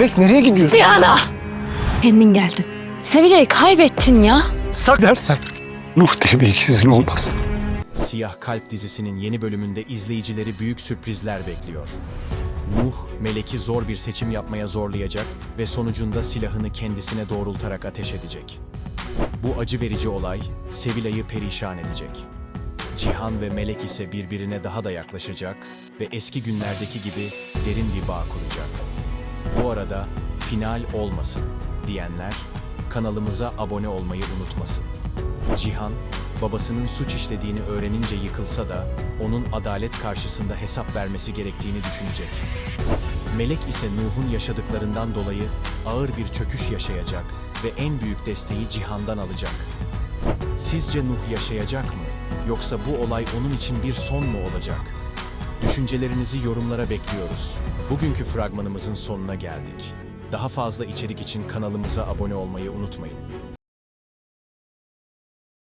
Melek nereye gidiyorsun? Cihan'a! Kendin geldin. Sevilay'ı kaybettin ya. Sak dersen Nuh diye bir ikizin olmaz. Siyah Kalp dizisinin yeni bölümünde izleyicileri büyük sürprizler bekliyor. Nuh, Melek'i zor bir seçim yapmaya zorlayacak ve sonucunda silahını kendisine doğrultarak ateş edecek. Bu acı verici olay Sevilay'ı perişan edecek. Cihan ve Melek ise birbirine daha da yaklaşacak ve eski günlerdeki gibi derin bir bağ kuracak. Arada final olmasın diyenler kanalımıza abone olmayı unutmasın. Cihan, babasının suç işlediğini öğrenince yıkılsa da onun adalet karşısında hesap vermesi gerektiğini düşünecek. Melek ise Nuh'un yaşadıklarından dolayı ağır bir çöküş yaşayacak ve en büyük desteği Cihan'dan alacak. Sizce Nuh yaşayacak mı? Yoksa bu olay onun için bir son mu olacak? Düşüncelerinizi yorumlara bekliyoruz. Bugünkü fragmanımızın sonuna geldik. Daha fazla içerik için kanalımıza abone olmayı unutmayın.